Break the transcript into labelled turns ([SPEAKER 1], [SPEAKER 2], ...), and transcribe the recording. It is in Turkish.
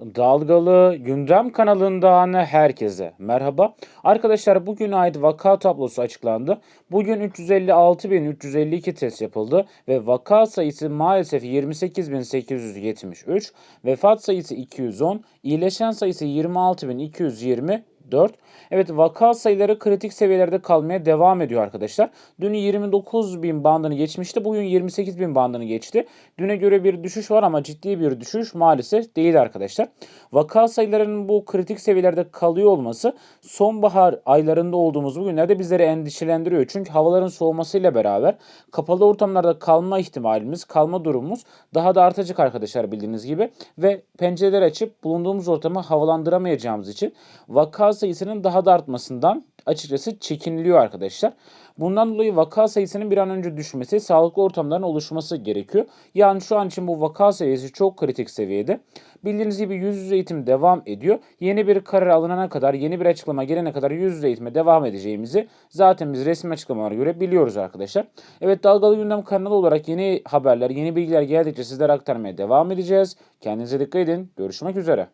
[SPEAKER 1] Dalgalı Gündem kanalından herkese merhaba. Arkadaşlar bugün ait vaka tablosu açıklandı. Bugün 356.352 test yapıldı ve vaka sayısı maalesef 28.873, vefat sayısı 210, iyileşen sayısı 26.220, 4. Evet vaka sayıları kritik seviyelerde kalmaya devam ediyor arkadaşlar. Dün 29 bin bandını geçmişti. Bugün 28 bin bandını geçti. Düne göre bir düşüş var ama ciddi bir düşüş maalesef değil arkadaşlar. Vaka sayılarının bu kritik seviyelerde kalıyor olması sonbahar aylarında olduğumuz bu günlerde bizleri endişelendiriyor. Çünkü havaların soğumasıyla beraber kapalı ortamlarda kalma ihtimalimiz, kalma durumumuz daha da artacak arkadaşlar bildiğiniz gibi. Ve pencereleri açıp bulunduğumuz ortamı havalandıramayacağımız için vaka sayısının daha da artmasından açıkçası çekiniliyor arkadaşlar. Bundan dolayı vaka sayısının bir an önce düşmesi, sağlıklı ortamların oluşması gerekiyor. Yani şu an için bu vaka sayısı çok kritik seviyede. Bildiğiniz gibi yüz yüze eğitim devam ediyor. Yeni bir karar alınana kadar, yeni bir açıklama gelene kadar yüz yüze eğitime devam edeceğimizi zaten biz resmi açıklamalara göre biliyoruz arkadaşlar. Evet Dalgalı Gündem kanalı olarak yeni haberler, yeni bilgiler geldikçe sizlere aktarmaya devam edeceğiz. Kendinize dikkat edin. Görüşmek üzere.